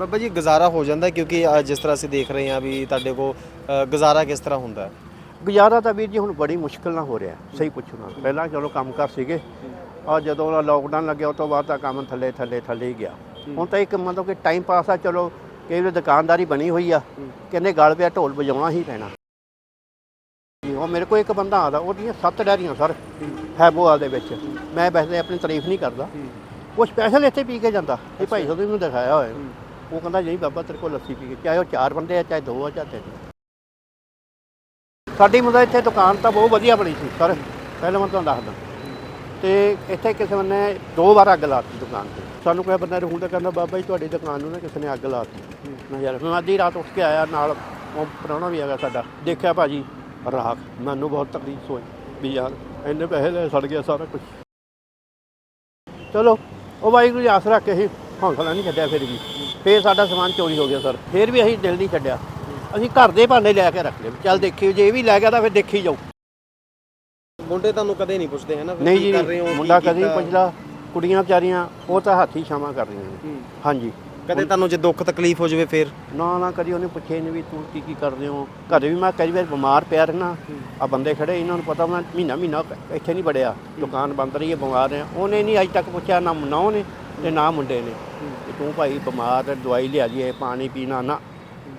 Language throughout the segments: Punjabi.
ਬਾਬਾ ਜੀ ਗੁਜ਼ਾਰਾ ਹੋ ਜਾਂਦਾ ਕਿਉਂਕਿ ਜਿਸ ਤਰ੍ਹਾਂ ਅਸੀਂ ਦੇਖ ਰਹੇ ਹਾਂ ਵੀ ਤੁਹਾਡੇ ਕੋ ਗੁਜ਼ਾਰਾ ਕਿਸ ਤਰ੍ਹਾਂ ਹੁੰਦਾ ਹੈ? ਗੁਜ਼ਾਰਾ ਤਾਂ ਵੀਰ ਜੀ ਹੁਣ ਬੜੀ ਮੁਸ਼ਕਿਲ ਨਾਲ ਹੋ ਰਿਹਾ ਸਹੀ ਪੁੱਛੋ ਨਾ। ਪਹਿਲਾਂ ਚਲੋ ਕੰਮ ਕਰ ਸੀਗੇ। ਆ ਜਦੋਂ ਦਾ ਲੋਕਡਾਊਨ ਲੱਗਿਆ ਉਸ ਤੋਂ ਬਾਅਦ ਤਾਂ ਕੰਮ ਥੱਲੇ ਥੱਲੇ ਥੱਲੇ ਹੀ ਗਿਆ। ਹੁਣ ਤਾਂ ਇੱਕ ਮਤਲਬ ਕਿ ਟਾਈਮ ਪਾਸ ਆ ਚਲੋ ਕਈ ਵੇਲੇ ਦੁਕਾਨਦਾਰੀ ਬਣੀ ਹੋਈ ਆ। ਕਹਿੰਦੇ ਗਲ ਪਿਆ ਢੋਲ ਵਜਾਉਣਾ ਹੀ ਪੈਣਾ। ਉਹ ਮੇਰੇ ਕੋਲ ਇੱਕ ਬੰਦਾ ਆਦਾ ਉਹਦੀਆਂ ਸੱਤ ਡੈਰੀਆਂ ਸਰ ਹੈਬੋਵਾਲ ਦੇ ਵਿੱਚ। ਮੈਂ ਵੈਸੇ ਆਪਣੀ ਤਾਰੀਫ ਨਹੀਂ ਕਰਦਾ। ਉਹ ਸਪੈਸ਼ਲ ਇੱਥੇ ਪੀ ਕੇ ਜਾਂਦਾ। ਇਹ ਭਾਈ ਸਾਹਿਬ ਨੇ ਦਿਖਾਇਆ ਹੋਇਆ। ਉਹ ਕਹਿੰਦਾ ਜੀ ਬਾਬਾ, ਤੇਰੇ ਕੋਲ ਲੱਸੀ ਪੀ ਕੇ ਚਾਹੇ ਉਹ ਚਾਰ ਬੰਦੇ ਆ, ਚਾਹੇ ਦੋ ਆ, ਚਾਹੇ ਤਿੰਨ ਸਾਡੀ ਮੁੰਡਾ ਇੱਥੇ ਦੁਕਾਨ ਤਾਂ ਬਹੁਤ ਵਧੀਆ ਬਣੀ ਸੀ, ਸਰ। ਪਹਿਲਾਂ ਮੈਂ ਤੁਹਾਨੂੰ ਦੱਸਦਾ। ਤੇ ਇੱਥੇ ਕਿਸੇ ਨੇ ਦੋ ਵਾਰ ਅੱਗ ਲਾਤੀ ਦੁਕਾਨ ਤੇ। ਸਾਨੂੰ ਕੋਈ ਬੰਦਾ ਰੂਹ ਤਾਂ ਕਹਿੰਦਾ, ਬਾਬਾ ਜੀ, ਤੁਹਾਡੀ ਦੁਕਾਨ ਨੂੰ ਨਾ ਕਿਸੇ ਨੇ ਅੱਗ ਲਾਤੀ। ਮੈਂ ਯਾਰ, ਮੈਂ ਅੱਧੀ ਰਾਤ ਉੱਠ ਕੇ ਆਇਆ ਨਾਲ, ਉਹ ਪ੍ਰਾਹੁਣਾ ਵੀ ਹੈਗਾ ਸਾਡਾ। ਦੇਖਿਆ ਭਾਜੀ, ਰਾਖ, ਮੈਨੂੰ ਬਹੁਤ ਤਕਲੀਫ ਹੋਈ ਵੀ ਯਾਰ, ਇੰਨੇ ਪੈਸੇ ਲੈ ਸੜ ਗਿਆ ਸਾਰਾ ਕੁਝ ਚਲੋ, ਉਹ ਵਾਹਿਗੁਰੂ ਜੀ, ਆਸ ਰੱਖ ਕੇ ਹੀ ਹੌਸਲਾ ਨਹੀਂ ਛੱਡਿਆ ਫਿਰ ਵੀ। ਫੇਰ ਸਾਡਾ ਸਮਾਨ ਚੋਰੀ ਹੋ ਗਿਆ ਸਰ। ਫੇਰ ਵੀ ਅਸੀਂ ਦਿਲ ਨਹੀਂ ਛੱਡਿਆ। ਅਸੀਂ ਘਰ ਦੇ ਭਾਂਡੇ ਲੈ ਕੇ ਰੱਖ ਲਏ। ਚੱਲ ਦੇਖੀ ਜੇ ਇਹ ਵੀ ਲੈ ਗਿਆ ਤਾਂ ਫਿਰ ਦੇਖੀ ਜਾਓ ਮੁੰਡੇ ਤੁਹਾਨੂੰ ਕਦੇ ਨਹੀਂ ਪੁੱਛਦੇ ਹੈ ਨਾ? ਵੀ ਨਹੀਂ ਕੀ ਜੀ ਕਰ ਰਹੇ ਹੋ, ਨਹੀਂ, ਕੀ ਮੁੰਡਾ ਕਦੀ ਕੀਤਾ? ਪੁੱਛਦਾ ਕੁੜੀਆਂ ਵਿਚਾਰੀਆਂ ਉਹ ਤਾਂ ਹੱਥੀ ਛਾਵਾਂ ਕਰ ਰਹੀਆਂ ਨੇ। ਹਾਂਜੀ। ਕਦੇ ਤੁਹਾਨੂੰ ਜੇ ਦੁੱਖ ਤਕਲੀਫ ਹੋ ਜਾਵੇ ਫਿਰ? ਨਾ ਨਾ ਕਦੀ ਉਹਨੇ ਪੁੱਛਿਆ ਹੀ ਨਹੀਂ ਵੀ ਤੂੰ ਕੀ ਕੀ ਕਰਦੇ ਹੋ। ਘਰੇ ਵੀ ਮੈਂ ਕਈ ਵਾਰ ਬਿਮਾਰ ਪਿਆ ਰਹਿਣਾ ਆ ਬੰਦੇ ਖੜੇ ਇਹਨਾਂ ਨੂੰ ਪਤਾ ਮੈਂ ਮਹੀਨਾ ਮਹੀਨਾ ਇੱਥੇ ਨਹੀਂ ਬੜਿਆ ਦੁਕਾਨ ਬੰਦ ਰਹੀ ਹੈ ਬਿਮਾਰ ਹੈ ਉਹਨੇ ਨਹੀਂ ਅਜੇ ਤੱਕ ਪੁੱਛਿਆ ਨਾ ਨਾ ਉਹਨੇ। ਤੇ ਨਾ ਮੁੰਡੇ ਨੇ। ਕਿ ਤੂੰ ਭਾਈ ਬਿਮਾਰ ਹੈ ਦਵਾਈ ਲਿਆ ਜੀ ਪਾਣੀ ਪੀਣਾ ਨਾ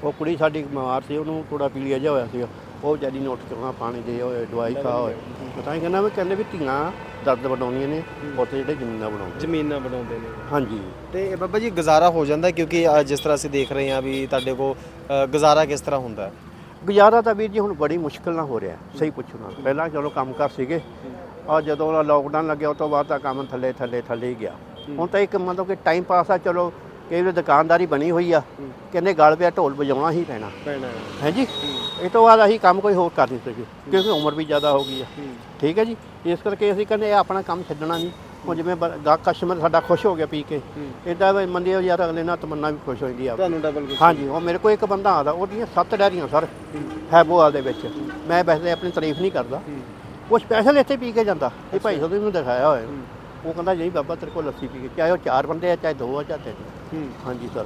ਉਹ ਕੁੜੀ ਸਾਡੀ ਬਿਮਾਰ ਸੀ ਉਹਨੂੰ ਥੋੜਾ ਪੀਲੀਆ ਜਿਹਾ ਹੋਇਆ ਸੀ ਉਹ ਜਦੀ ਨੇ ਉੱਠ ਕੇ ਉਹਨਾਂ ਪਾਣੀ ਦੇ ਹੋਏ ਦਵਾਈ ਖਾ ਹੋਏ। ਮੈਂ ਤਾਂ ਹੀ ਕਹਿੰਦਾ ਵੀ ਕਹਿੰਦੇ ਵੀ ਧੀਆਂ ਦਰਦ ਵਡਾਉਣੀਆਂ ਨੇ ਉੱਥੇ ਜਿਹੜੇ ਜ਼ਮੀਨਾਂ ਬਣਾਉਂਦੇ ਜ਼ਮੀਨਾਂ ਬਣਾਉਂਦੇ ਨੇ। ਹਾਂਜੀ। ਤੇ ਬਾਬਾ ਜੀ ਗੁਜ਼ਾਰਾ ਹੋ ਜਾਂਦਾ ਕਿਉਂਕਿ ਜਿਸ ਤਰ੍ਹਾਂ ਅਸੀਂ ਦੇਖ ਰਹੇ ਹਾਂ ਵੀ ਤੁਹਾਡੇ ਕੋ ਗੁਜ਼ਾਰਾ ਕਿਸ ਤਰ੍ਹਾਂ ਹੁੰਦਾ ਹੈ? ਗੁਜ਼ਾਰਾ ਤਾਂ ਵੀਰ ਜੀ ਹੁਣ ਬੜੀ ਮੁਸ਼ਕਿਲ ਨਾਲ ਹੋ ਰਿਹਾ ਸਹੀ ਪੁੱਛੋ ਨਾ। ਪਹਿਲਾਂ ਚਲੋ ਕੰਮ ਕਰ ਸੀਗੇ। ਆ ਜਦੋਂ ਲੋਕਡਾਊਨ ਲੱਗਿਆ ਉਸ ਤੋਂ ਬਾਅਦ ਤਾਂ ਕੰਮ ਥੱਲੇ ਥੱਲੇ ਥੱਲੇ ਹੀ ਗਿਆ। ਹੁਣ ਤਾਂ ਇੱਕ ਮਤਲਬ ਕਿ ਟਾਈਮ ਪਾਸ ਆ ਚਲੋ ਕਈ ਵੇਲੇ ਦੁਕਾਨਦਾਰੀ ਬਣੀ ਹੋਈ ਆ ਕਹਿੰਦੇ ਗਲ ਪਿਆ ਢੋਲ ਵਜਾਉਣਾ ਹੀ ਪੈਣਾ। ਪੈਣਾ ਹੈ। ਜੀ? ਇਹ ਤੋਂ ਬਾਅਦ ਅਸੀਂ ਕੰਮ ਕੋਈ ਹੋਰ ਕਰ ਨਹੀਂ ਸਕੇ ਕਿਉਂਕਿ ਉਮਰ ਵੀ ਜ਼ਿਆਦਾ ਹੋ ਗਈ ਆ। ਠੀਕ ਹੈ ਜੀ? ਇਸ ਕਰਕੇ ਅਸੀਂ ਕਹਿੰਦੇ ਆਪਣਾ ਕੰਮ ਛੱਡਣਾ ਨਹੀਂ। ਹੁਣ ਜਿਵੇਂ ਬ- ਗਾ ਕਸਟਮਰ ਸਾਡਾ ਖੁਸ਼ ਹੋ ਗਿਆ ਪੀ ਕੇ ਇਦਾਂ ਮੰਨੇ ਯਾਰ ਅਗਲੇ ਨਾਲ ਤਮੰਨਾ ਵੀ ਖੁਸ਼ ਹੋ ਜਾਂਦੀ ਆ ਤੁਹਾਨੂੰ ਡਬਲ ਹਾਂਜੀ ਉਹ ਮੇਰੇ ਕੋਲ ਇੱਕ ਬੰਦਾ ਆਦਾ ਉਹਦੀਆਂ ਸੱਤ ਡੈਰੀਆਂ ਸਰ ਹੈਬੋਵਾਲ ਦੇ ਵਿੱਚ। ਮੈਂ ਵੈਸੇ ਆਪਣੀ ਤਾਰੀਫ ਨਹੀਂ ਕਰਦਾ। ਉਹ ਸਪੈਸ਼ਲ ਇੱਥੇ ਪੀ ਕੇ ਜਾਂਦਾ। ਇਹ ਭਾਈ ਸਾਹਿਬ ਨੇ ਦਿਖਾਇਆ ਹੋਇਆ। ਉਹ ਕਹਿੰਦਾ ਜੀ ਬਾਬਾ ਤੇਰੇ ਕੋਲ ਲੱਸੀ ਪੀ ਕੇ ਚਾਹੇ ਉਹ ਚਾਰ ਬੰਦੇ ਆ ਚਾਹੇ ਦੋ ਆ ਚਾਹੇ ਤਿੰਨ ਹਾਂਜੀ ਸਰ।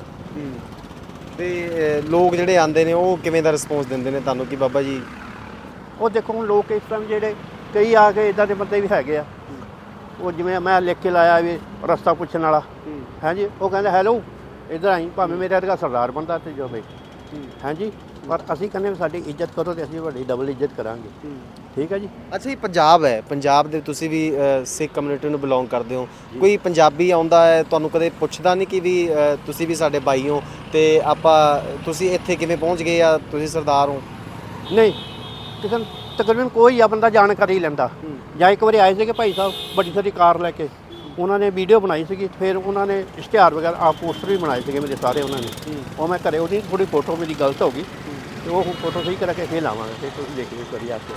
ਤੇ ਲੋਕ ਜਿਹੜੇ ਆਂਦੇ ਨੇ ਉਹ ਕਿਵੇਂ ਦਾ ਰਿਸਪੌਂਸ ਦਿੰਦੇ ਨੇ ਤੁਹਾਨੂੰ ਕਿ ਬਾਬਾ ਜੀ? ਉਹ ਦੇਖੋ ਹੁਣ ਲੋਕ ਇਸ ਟਾਈਮ ਜਿਹੜੇ ਕਈ ਆ ਕੇ ਇਦਾਂ ਦੇ ਬੰਦੇ ਵੀ ਹੈਗੇ ਆ। ਉਹ ਜਿਵੇਂ ਮੈਂ ਲਿਖ ਕੇ ਲਾਇਆ ਵੀ ਰਸਤਾ ਪੁੱਛਣ ਵਾਲਾ। ਹਾਂਜੀ ਉਹ ਕਹਿੰਦਾ ਹੈਲੋ ਇਧਰ ਆਈ ਭਾਵੇਂ ਮੇਰੇ ਵਰਗਾ ਸਰਦਾਰ ਬੰਦਾ ਤੇ ਜੋ ਬਈ ਹਾਂਜੀ। ਪਰ ਅਸੀਂ ਕਹਿੰਦੇ ਵੀ ਸਾਡੀ ਇੱਜ਼ਤ ਕਰੋ ਤੇ ਅਸੀਂ ਵੱਡੀ ਡਬਲ ਇੱਜ਼ਤ ਕਰਾਂਗੇ। ਠੀਕ ਹੈ ਜੀ? ਅੱਛਾ ਇਹ ਪੰਜਾਬ ਹੈ। ਪੰਜਾਬ ਦੇ ਤੁਸੀਂ ਵੀ ਅ, ਸਿੱਖ ਕਮਿਊਨਿਟੀ ਨੂੰ ਬਿਲੋਂਗ ਕਰਦੇ ਹੋ। ਕੋਈ ਪੰਜਾਬੀ ਆਉਂਦਾ ਹੈ ਤੁਹਾਨੂੰ ਕਦੇ ਪੁੱਛਦਾ ਨਹੀਂ ਕਿ ਵੀ ਅ, ਤੁਸੀਂ ਵੀ ਸਾਡੇ ਭਾਈ ਹੋ ਤੇ ਆਪਾਂ ਤੁਸੀਂ ਇੱਥੇ ਕਿਵੇਂ ਪਹੁੰਚ ਗਏ ਆ? ਤੁਸੀਂ ਸਰਦਾਰ ਹੋ। ਨਹੀਂ ਕਿਸੇ ਨੂੰ ਤਕਰੀਬਨ ਕੋਈ ਆ ਬੰਦਾ ਜਾਣਕਾਰੀ ਲੈਂਦਾ। ਜਾਂ ਇੱਕ ਵਾਰੀ ਆਏ ਸੀਗੇ ਭਾਈ ਸਾਹਿਬ ਵੱਡੀ ਸਾਰੀ ਕਾਰ ਲੈ ਕੇ। ਉਹਨਾਂ ਨੇ ਵੀਡੀਓ ਬਣਾਈ ਸੀਗੀ ਫਿਰ ਉਹਨਾਂ ਨੇ ਇਸ਼ਤਿਹਾਰ ਵਗੈਰਾ ਆ ਪੋਸਟਰ ਵੀ ਬਣਾਏ ਸੀਗੇ ਮੇਰੇ ਸਾਰੇ ਉਹਨਾਂ ਨੇ। ਉਹ ਮੈਂ ਘਰੇ ਉਹਦੀ ਥੋੜੀ ਫੋਟੋ ਮੇਰੀ ਗਲਤ ਹੋ ਗਈ। ਤੇ ਉਹ ਫੋਟੋ ਸਹੀ ਕਰਕੇ ਫੇਰ ਲਾਵਾਂਗੇ ਤੇ ਤੁਸੀਂ ਦੇਖ ਲਿਓ ਕਰੀ ਆ ਕੇ।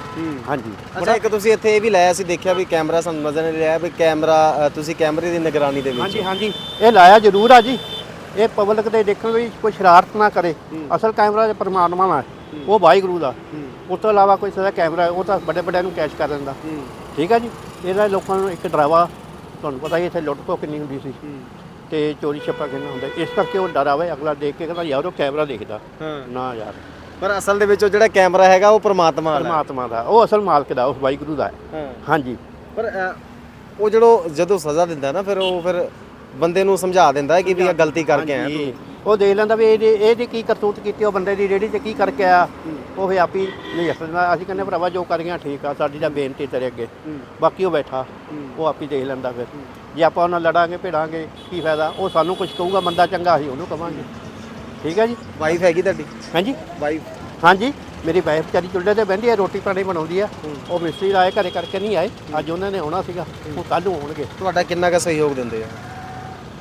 ਹਾਂਜੀ। ਅੱਛਾ ਇੱਕ ਤੁਸੀਂ ਇੱਥੇ ਇਹ ਵੀ ਲਾਇਆ ਸੀ ਦੇਖਿਆ ਵੀ ਕੈਮਰਾ ਸਾਨੂੰ ਨਜ਼ਰ ਨਹੀਂ ਰਿਹਾ ਵੀ ਕੈਮਰਾ ਅ, ਤੁਸੀਂ ਕੈਮਰੇ ਦੀ ਨਿਗਰਾਨੀ ਦੇ ਵਿੱਚ ਹਾਂਜੀ ਹਾਂਜੀ। ਇਹ ਲਾਇਆ ਜ਼ਰੂਰ ਆ ਜੀ। ਇਹ ਪਬਲਿਕ ਦੇ ਦੇਖਣ ਵੀ ਕੋਈ ਸ਼ਰਾਰਤ ਨਾ ਕਰੇ। ਅਸਲ ਕੈਮਰਾ ਪਰਮਾਤਮਾ ਦਾ ਹੈ। ਉਹ ਵਾਹਿਗੁਰੂ ਦਾ। ਉਸ ਤੋਂ ਇਲਾਵਾ ਕੋਈ ਸਦਾ ਕੈਮਰਾ ਹੈ, ਉਹ ਤਾਂ ਵੱਡੇ ਵੱਡਿਆਂ ਨੂੰ ਕੈਚ ਕਰ ਦਿੰਦਾ। ਠੀਕ ਹੈ ਜੀ। ਇਹਦਾ ਲੋਕਾਂ ਨੂੰ ਇੱਕ ਡਰਾਵਾ ਤੁਹਾਨੂੰ ਪਤਾ ਹੀ ਇੱਥੇ ਲੁੱਟ ਖੋਹ ਕਿੰਨੀ ਹੁੰਦੀ ਸੀ। ਤੇ ਚੋਰੀ ਛੱਪਾ ਕਿੰਨਾ ਹੁੰਦਾ। ਇਸ ਕਰਕੇ ਉਹ ਡਰਾਵੇ ਅਗਲਾ ਦੇਖ ਕੇ ਕਹਿੰਦਾ ਯਾਰ ਉਹ ਕੈਮਰਾ ਦੇਖਦਾ। ਹਾਂ। ਨਾ ਯਾਰ। ਪਰ ਅਸਲ ਦੇ ਵਿੱਚ ਉਹ ਜਿਹੜਾ ਕੈਮਰਾ ਹੈਗਾ ਉਹ ਪ੍ਰਮਾਤਮਾ ਦਾ ਹੈ। ਪਰਮਾਤਮਾ ਦਾ ਉਹ ਅਸਲ ਮਾਲਕ ਦਾ ਉਸ ਵਾਹਿਗੁਰੂ ਦਾ ਹੈ। ਹਾਂ। ਹਾਂਜੀ। ਪਰ ਅ, ਉਹ ਜਿਹੜੋ ਜਦੋਂ ਸਜ਼ਾ ਦਿੰਦਾ ਨਾ ਫਿਰ ਉਹ ਫਿਰ ਬੰਦੇ ਨੂੰ ਸਮਝਾ ਦਿੰਦਾ ਹੈ ਕਿ ਵੀ ਇਹ ਗਲਤੀ ਕਰਕੇ ਆਇਆ ਹਾਂਜੀ। ਤੂੰ। ਉਹ ਦੇਖ ਲੈਂਦਾ ਵੀ ਇਹਦੀ ਇਹਦੀ ਕੀ ਕਰਤੂਤ ਕੀਤੀ ਉਹ ਬੰਦੇ ਦੀ ਰੇੜੀ 'ਚ ਕੀ ਕਰਕੇ ਆਇਆ ਉਹ ਫੇ ਆਪੀ ਨਹੀਂ ਅਸਲਦਾ ਅਸੀਂ ਕਹਿੰਦੇ ਭਰਾਵਾ ਜੋ ਕਰ ਗਿਆ ਠੀਕ ਆ ਸਾਡੀ ਤਾਂ ਬੇਨਤੀ ਤੇਰੇ ਅੱਗੇ। ਬਾਕੀ ਉਹ ਬੈਠਾ ਉਹ ਆਪੀ ਦੇਖ ਲੈਂਦਾ ਫਿਰ। ਜੇ ਆਪਾਂ ਉਹਨਾਂ ਲੜਾਂਗੇ ਭਿੜਾਂਗੇ ਕੀ ਫਾਇਦਾ? ਉਹ ਸਾਨੂੰ ਕੁਝ ਕਹੂਗਾ ਬੰਦਾ ਚੰਗਾ ਅਸੀਂ ਉਹਨੂੰ ਕਵਾਂਗੇ। ਠੀਕ ਹੈ ਜੀ? ਵਾਈਫ ਹੈਗੀ ਤੁਹਾਡੀ? ਹਾਂਜੀ। ਵਾਈਫ ਹਾਂਜੀ ਮੇਰੀ ਵਾਈਫ ਵਿਚਾਰੀ ਚੁੱਲ੍ਹੇ ਤੇ ਬਹਿੰਦੀ ਹੈ ਰੋਟੀ ਪਾਣੀ ਬਣਾਉਂਦੀ ਆ ਉਹ ਮਿਸਤਰੀ ਆਏ ਘਰੇ ਕਰਕੇ ਨਹੀਂ ਆਏ ਅੱਜ ਉਹਨਾਂ ਨੇ ਆਉਣਾ ਸੀਗਾ ਉਹ ਕੱਲ ਨੂੰ ਆਉਣਗੇ। ਤੁਹਾਡਾ ਕਿੰਨਾ ਕੁ ਸਹਿਯੋਗ ਦਿੰਦੇ ਆ?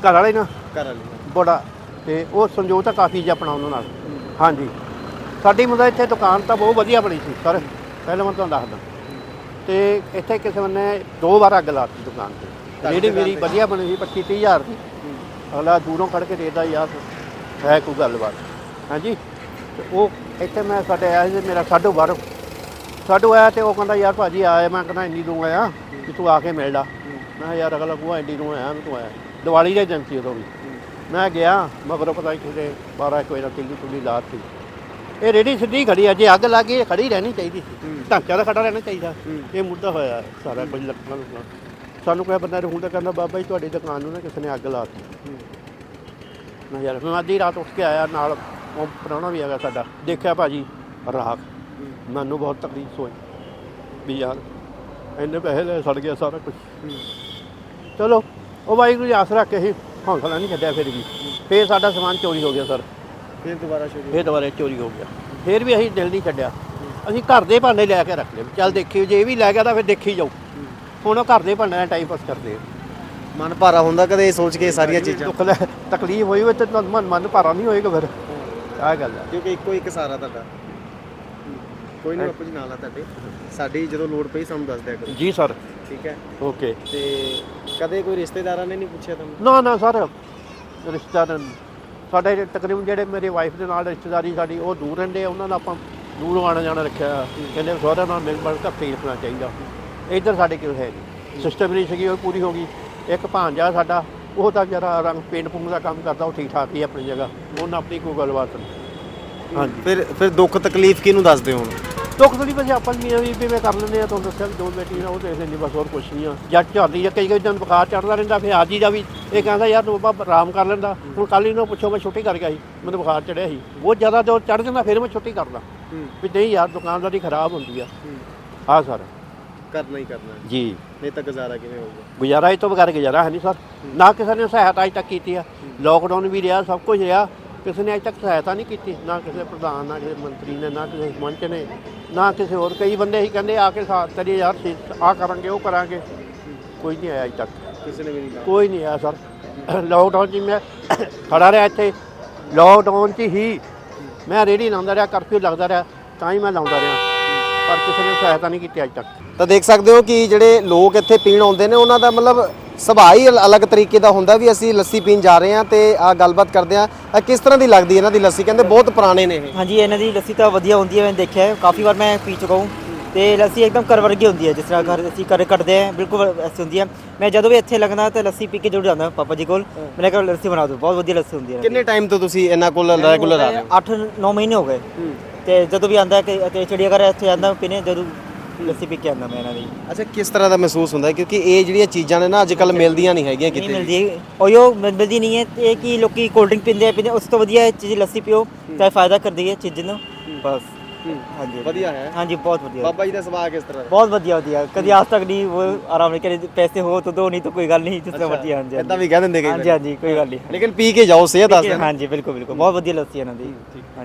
ਘਰ ਵਾਲੇ ਨਾ? ਘਰ ਵਾਲੀ ਬੜਾ। ਤੇ ਉਹ ਸੰਜੋਗ ਤਾਂ ਕਾਫੀ ਜੀ ਆਪਣਾ ਉਹਨਾਂ ਨਾਲ। ਹਾਂਜੀ। ਸਾਡੀ ਮਤਲਬ ਇੱਥੇ ਦੁਕਾਨ ਤਾਂ ਬਹੁਤ ਵਧੀਆ ਬਣੀ ਸੀ ਸਰ। ਪਹਿਲਾਂ ਮੈਂ ਤੁਹਾਨੂੰ ਦੱਸਦਾ। ਤੇ ਇੱਥੇ ਕਿਸੇ ਨੇ ਦੋ ਵਾਰ ਅੱਗ ਲਾਤੀ ਦੁਕਾਨ ਤੇ। ਜਿਹੜੀ ਮੇਰੀ ਵਧੀਆ ਬਣੀ ਸੀ 25 30 ਹਜ਼ਾਰ ਦੀ। ਅਗਲਾ ਦੂਰੋਂ ਖੜ ਕੇ ਦੇਖਦਾ ਯਾਰ ਹੈ ਕੋਈ ਗੱਲਬਾਤ? ਹਾਂਜੀ? ਤੇ ਉਹ ਇੱਥੇ ਮੈਂ ਸਾਡੇ ਆਇਆ ਸੀ ਮੇਰਾ ਸਾਡੋ ਬਾਹਰੋਂ ਸਾਡੋ ਆਇਆ ਤੇ ਉਹ ਕਹਿੰਦਾ ਯਾਰ ਭਾਜੀ ਆਇਆ ਮੈਂ ਕਹਿੰਦਾ ਇੰਨੀ ਦੂਰ ਆਇਆ ਕਿ ਤੂੰ ਆ ਕੇ ਮਿਲ ਲਾ। ਮੈਂ ਕਿਹਾ ਯਾਰ ਅਗਲਾ ਕੂਆ ਇੰਨੀ ਦੂਰ ਆਇਆ ਮੈਂ ਤੂੰ ਆਇਆ। ਦੀਵਾਲੀ ਦੇ ਦਿਨ ਸੀ ਉਦੋਂ ਵੀ। ਮੈਂ ਗਿਆ ਮਗਰੋਂ ਪਤਾ ਨਹੀਂ ਕਿਤੇ 12 ਇੱਕ ਵਜੇ ਨਾਲ ਤਿੱਲੀ ਤੁੱਲੀ ਲਾਤੀ ਇਹ ਰੇੜੀ ਸਿੱਧੀ ਖੜੀ ਆ ਜੇ ਅੱਗ ਲੱਗ ਗਈ ਖੜੀ ਰਹਿਣੀ ਚਾਹੀਦੀ ਸੀ। ਢਾਂਚਾ ਦਾ ਖੜਾ ਰਹਿਣਾ ਚਾਹੀਦਾ। ਇਹ ਮੁੱਦਾ ਹੋਇਆ ਸਾਰਾ ਕੁਝ ਲੁਕੜਾਂ ਸਾਨੂੰ ਕੋਈ ਬੰਦਾ ਹੁੰਦਾ ਕਹਿੰਦਾ ਬਾਬਾ ਜੀ ਤੁਹਾਡੀ ਦੁਕਾਨ ਨੂੰ ਨਾ ਕਿਸੇ ਨੇ ਅੱਗ ਲਾਤੀ ਮੈਂ ਯਾਰ। ਮੈਂ ਅੱਧੀ ਰਾਤ ਉੱਠ ਕੇ ਆਇਆ ਨਾਲ ਉਹ ਪ੍ਰਾਹੁਣਾ ਵੀ ਹੈਗਾ ਸਾਡਾ। ਦੇਖਿਆ ਭਾਜੀ ਰਾਖ। ਮੈਨੂੰ ਬਹੁਤ ਤਕਲੀਫ ਹੋਈ ਵੀ ਯਾਰ ਇੰਨੇ ਪੈਸੇ ਲੈ ਸੜ ਗਿਆ ਸਾਰਾ ਕੁਝ ਚਲੋ ਉਹ ਵਾਹਿਗੁਰੂ ਜੀ ਆਸ ਰੱਖ ਕੇ ਹੀ ਹੌਸਲਾ ਨਹੀਂ ਛੱਡਿਆ ਫਿਰ ਵੀ। ਫਿਰ ਸਾਡਾ ਸਮਾਨ ਚੋਰੀ ਹੋ ਗਿਆ ਸਰ। ਫਿਰ ਦੁਬਾਰਾ ਸ਼ੁਰੂ ਫਿਰ ਦੁਬਾਰਾ ਚੋਰੀ ਹੋ ਗਿਆ। ਫਿਰ ਵੀ ਅਸੀਂ ਦਿਲ ਨਹੀਂ ਛੱਡਿਆ। ਅਸੀਂ ਘਰ ਦੇ ਭਾਂਡੇ ਲੈ ਕੇ ਰੱਖ ਲਏ। ਚੱਲ ਦੇਖੀ ਜੇ ਇਹ ਵੀ ਲੈ ਗਿਆ ਤਾਂ ਫਿਰ ਦੇਖੀ ਜਾਓ ਹੁਣ ਉਹ ਘਰ ਦੇ ਭਾਂਡਿਆਂ ਨਾਲ ਟਾਈਮ ਪਾਸ ਕਰਦੇ ਆ। ਮਨ ਭਾਰਾ ਹੁੰਦਾ ਕਦੇ ਇਹ ਸੋਚ ਕੇ ਸਾਰੀਆਂ ਚੀਜ਼ਾਂ। ਦੁੱਖ ਲੈ ਤਕਲੀਫ ਹੋਈ ਹੋਵੇ ਤੇ ਤੁਹਾਨੂੰ ਮਨ ਮਨ ਭਾਰਾ ਨਹੀਂ ਹੋਏਗਾ ਫਿਰ। ਆਹ ਗੱਲ ਹੈ ਕਿਉਂਕਿ ਇੱਕੋ ਇੱਕ ਸਾਰਾ ਤੁਹਾਡਾ। ਕੋਈ ਨਹੀਂ ਬਾਪੂ ਜੀ ਨਾਲ ਆ ਤੁਹਾਡੇ। ਸਾਡੀ ਜਦੋਂ ਲੋੜ ਪਈ ਸਾਨੂੰ ਦੱਸ ਦਿਆ ਕਰੋ। ਜੀ ਸਰ। ਠੀਕ ਹੈ? ਓਕੇ। ਤੇ ਕਦੇ ਕੋਈ ਰਿਸ਼ਤੇਦਾਰਾਂ ਨੇ ਨਹੀਂ ਪੁੱਛਿਆ ਤੁਹਾਨੂੰ? ਨਾ ਨਾ ਸਰ। ਰਿਸ਼ਤੇਦਾਰ ਸਾਡੇ ਜਿਹੜੇ ਤਕਰੀਬਨ ਜਿਹੜੇ ਮੇਰੇ ਵਾਈਫ ਦੇ ਨਾਲ ਰਿਸ਼ਤੇਦਾਰੀ ਸਾਡੀ ਉਹ ਦੂਰ ਰਹਿੰਦੇ ਆ। ਉਹਨਾਂ ਦਾ ਆਪਾਂ ਦੂਰ ਆਣਾ ਜਾਣਾ ਰੱਖਿਆ। ਕਹਿੰਦੇ ਸਹੁਰਿਆਂ ਨਾਲ ਮਿਲ ਮਿਲ ਕੇ ਰੱਖਣਾ ਚਾਹੀਦਾ। ਇੱਧਰ ਸਾਡੇ ਕਿਉਂ ਹੈ ਨਹੀਂ ਸਿਸਟਮ ਨਹੀਂ ਸੀਗੀ ਉਹ ਪੂਰੀ ਹੋ ਗਈ। ਇੱਕ ਭਾਂਜਾ ਸਾਡਾ ਉਹ ਤਾਂ ਜਰਾ ਰੰਗ ਪੇਂਟ ਪੁੰਗ ਦਾ ਕੰਮ ਕਰਦਾ ਉਹ ਠੀਕ ਠਾਕ ਹੀ ਆ ਆਪਣੀ ਜਗ੍ਹਾ। ਉਹਨਾਂ ਆਪਣੀ ਕੋਈ ਗੱਲਬਾਤ ਨਹੀਂ। ਹਾਂਜੀ। ਫਿਰ ਫਿਰ ਦੁੱਖ ਤਕਲੀਫ ਕਿਹਨੂੰ ਦੱਸਦੇ ਹੋ ਹੁਣ? ਦੁੱਖ ਥੋੜੀ ਬਸ ਆਪਾਂ ਮੀਆਂ ਵੀ ਵੀ ਮੈਂ ਕਰ ਲੈਂਦੇ ਆ ਤੁਹਾਨੂੰ ਦੱਸਿਆ ਵੀ ਦੋ ਬੇਟੀ ਆ ਉਹ ਦੇਖ ਲੈਂਦੀ ਬਸ ਹੋਰ ਕੁਛ ਨਹੀਂ ਆ। ਜੱਟ ਝੜਦੀ ਆ ਕਈ ਕਈ ਦਿਨ ਬੁਖਾਰ ਚੜਦਾ ਰਹਿੰਦਾ ਫਿਰ ਹੀ ਦਾ ਵੀ ਇਹ ਕਹਿੰਦਾ ਯਾਰ ਤੂੰ ਬਾਬਾ ਆਰਾਮ ਕਰ ਲੈਂਦਾ। ਹੁਣ ਕੱਲ ਹੀ ਨੂੰ ਪੁੱਛੋ ਮੈਂ ਛੁੱਟੀ ਕਰ ਗਿਆ ਸੀ ਮੈਨੂੰ ਬੁਖਾਰ ਚੜਿਆ ਸੀ। ਬਹੁਤ ਜ਼ਿਆਦਾ ਜੋ ਚੜ ਜਾਂਦਾ ਫਿਰ ਮੈਂ ਛੁੱਟੀ ਕਰਦਾ। ਵੀ ਨਹੀਂ ਯਾਰ ਦੁਕਾਨਦਾਰੀ ਖਰਾਬ ਹੁੰਦੀ ਆ। ਹਾਂ। ਸਰ। ਕਰਨਾ ਹੀ ਕਰਨਾ। ਜੀ। ਨਹੀਂ ਤਾਂ ਗੁਜ਼ਾਰਾ ਕਿਵੇਂ ਹੋਊਗਾ? ਗੁਜ਼ਾਰਾ ਇਹ ਤੋਂ ਬਗੈਰ ਗੁਜ਼ਾਰਾ ਹੈ ਨਹੀਂ ਸਰ। ਨਾ ਕਿਸੇ ਨੇ ਸਹਾਇਤਾ ਅਜ ਤੱਕ ਕੀਤੀ ਆ। ਲੋਕਡਾਊਨ ਵੀ ਰਿਹਾ ਸਭ ਕੁਝ ਰਿਹਾ। ਕਿਸੇ ਨੇ ਅਜ ਤੱਕ ਸਹਾਇਤਾ ਨਹੀਂ ਕੀਤੀ। ਨਾ ਕਿਸੇ ਪ੍ਰਧਾਨ ਨਾ ਕਿਸੇ ਮੰਤਰੀ ਨੇ ਨਾ ਕਿਸੇ ਮੰਚ ਨੇ ਨਾ ਕਿਸੇ ਹੋਰ। ਕਈ ਬੰਦੇ ਹੀ ਕਹਿੰਦੇ ਆ ਕੇ ਸਾਥ ਕਰੀਏ ਯਾਰ ਆ ਕਰਾਂਗੇ ਉਹ ਕਰਾਂਗੇ। ਕੋਈ ਨਹੀਂ ਆਇਆ ਅਜ ਤੱਕ। ਕਿਸੇ ਨੇ ਵੀ ਨਹੀਂ ਕੋਈ ਨਹੀਂ ਆਇਆ ਸਰ। ਲੋਕਡਾਊਨ 'ਚ ਹੀ ਮੈਂ ਖੜਾ ਰਿਹਾ ਇੱਥੇ। ਲੋਕਡਾਊਨ 'ਚ ਹੀ। ਮੈਂ ਰੇੜੀ ਲਾਉਂਦਾ ਰਿਹਾ ਕਰਫਿਊ ਲੱਗਦਾ ਰਿਹਾ ਤਾਂ ਹੀ ਮੈਂ ਲਾਉਂਦਾ ਰਿਹਾ। ਪਰ ਕਿਸੇ ਨੇ ਸਹਾਇਤਾ ਨਹੀਂ ਕੀਤੀ ਅਜ ਤੱਕ। ਤਾਂ ਦੇਖ ਸਕਦੇ ਹੋ ਕਿ ਜਿਹੜੇ ਲੋਕ ਇੱਥੇ ਪੀਣ ਆਉਂਦੇ ਨੇ ਉਹਨਾਂ ਦਾ ਮਤਲਬ ਸੁਭਾਅ ਹੀ ਅਲ- ਅਲੱਗ ਤਰੀਕੇ ਦਾ ਹੁੰਦਾ ਵੀ ਅਸੀਂ ਲੱਸੀ ਪੀਣ ਜਾ ਰਹੇ ਹਾਂ ਤੇ ਆ ਗੱਲਬਾਤ ਕਰਦੇ ਹਾਂ। ਕਿਸ ਤਰ੍ਹਾਂ ਦੀ ਲੱਗਦੀ ਹੈ ਇਹਨਾਂ ਦੀ ਲੱਸੀ? ਕਹਿੰਦੇ ਬਹੁਤ ਪੁਰਾਣੇ ਨੇ ਇਹ। ਹਾਂਜੀ ਇਹਨਾਂ ਦੀ ਲੱਸੀ ਤਾਂ ਵਧੀਆ ਹੁੰਦੀ ਹੈ ਮੈਂ ਦੇਖਿਆ ਹੈ। ਕਾਫੀ ਵਾਰ ਮੈਂ ਪੀ ਚੁੱਕਾ ਹੂੰ ਤੇ ਲੱਸੀ ਇੱਕਦਮ ਕਰ ਵਰਗੀ ਹੁੰਦੀ ਹੈ ਜਿਸ ਤਰ੍ਹਾਂ ਘਰ ਅਸੀਂ ਘਰ ਕੱਢਦੇ ਹਾਂ ਬਿਲਕੁਲ ਐਸੀ ਹੁੰਦੀ ਹੈ। ਮੈਂ ਜਦੋਂ ਵੀ ਇੱਥੇ ਲੱਗਦਾ ਤਾਂ ਲੱਸੀ ਪੀ ਕੇ ਜ਼ਰੂਰ ਜਾਂਦਾ ਪਾਪਾ ਜੀ ਕੋਲ। ਮੈਨੇ ਕਿਹਾ ਲੱਸੀ ਬਣਾ ਦਿਓ ਬਹੁਤ ਵਧੀਆ ਲੱਸੀ ਹੁੰਦੀ ਹੈ ਕਿੰਨੇ ਟਾਈਮ ਤੋਂ ਤੁਸੀਂ ਇਹਨਾਂ ਕੋਲ ਰੈਗੂਲਰ ਆ ਰਹੇ ਹੋ? 8-9 ਮਹੀਨੇ ਹੋ ਗਏ। ਤੇ ਜਦੋਂ ਵੀ ਆਂਦਾ ਕਿ ਤੇ ਚਿੜੀਆ ਘਰ ਇੱਥੇ ਆਂਦਾ ਪੀਨੇ ਜਦੋਂ ਲੱਸੀ ਪੀ ਕੇ ਆਂਦਾ ਮੈਂ ਇਹਨਾਂ ਦੀ। ਅੱਛਾ ਕਿਸ ਤਰ੍ਹਾਂ ਦਾ ਮਹਿਸੂਸ ਹੁੰਦਾ ਹੈ? ਕਿਉਂਕਿ ਇਹ ਜਿਹੜੀਆਂ ਚੀਜ਼ਾਂ ਨੇ ਨਾ ਅੱਜ ਕੱਲ ਮਿਲਦੀਆਂ ਨਹੀਂ ਹੈਗੀਆਂ ਨਹੀਂ ਕਿਤੇ ਮਿਲਦੀ। ਓਯੋ ਮਿਲਦੀ ਨਹੀਂ ਹੈ। ਤੇ ਇਹ ਲੋਕੀ ਕੋਲਡ ਡਰਿੰਕ ਪੀਂਦੇ ਆ ਪੀਂਦੇ ਉਸ ਤੋਂ ਵਧੀਆ ਇਹ ਚੀਜ਼ ਲੱਸੀ ਪੀਓ ਤਾਂ ਫਾਇਦਾ ਕਰਦੀ ਹੈ ਚੀਜ਼ ਨੂੰ। ਬਸ। ਹਾਂਜੀ। ਵਧੀਆ ਹੈ। ਹਾਂਜੀ ਬਹੁਤ ਵਧੀਆ। ਬਾਬਾ ਜੀ ਦਾ ਸੁਭਾਅ ਕਿਸ ਤਰ੍ਹਾਂ ਬਹੁਤ ਵਧੀਆ ਵਧੀਆ। ਕਦੀ ਆਜ ਤੱਕ ਨਹੀਂ ਉਹ ਆਰਾਮ ਨਾਲ ਕਹਿੰਦੇ ਪੈਸੇ ਹੋ ਤਾਂ ਦੋ ਨਹੀਂ ਤਾਂ ਕੋਈ ਗੱਲ ਨਹੀਂ ਜਿਸ ਤਰ੍ਹਾਂ ਮਰਜ਼ੀ ਹਾਂਜੀ ਇਦਾਂ ਵੀ ਕਹਿ ਦਿੰਦੇ ਕਈ ਹਾਂਜੀ ਹਾਂਜੀ ਕੋਈ ਗੱਲ ਨਹੀਂ। ਲੇਕਿਨ ਪੀ ਕੇ ਜਾਓ ਸਿਹਤ ਵਾਸਤੇ ਹਾਂਜੀ ਬਿਲਕੁਲ ਬਿਲਕੁਲ। ਬਹੁਤ ਵਧੀਆ ਲੱਸੀ ਇਹਨਾਂ ਦੀ। ਹਾਂਜੀ।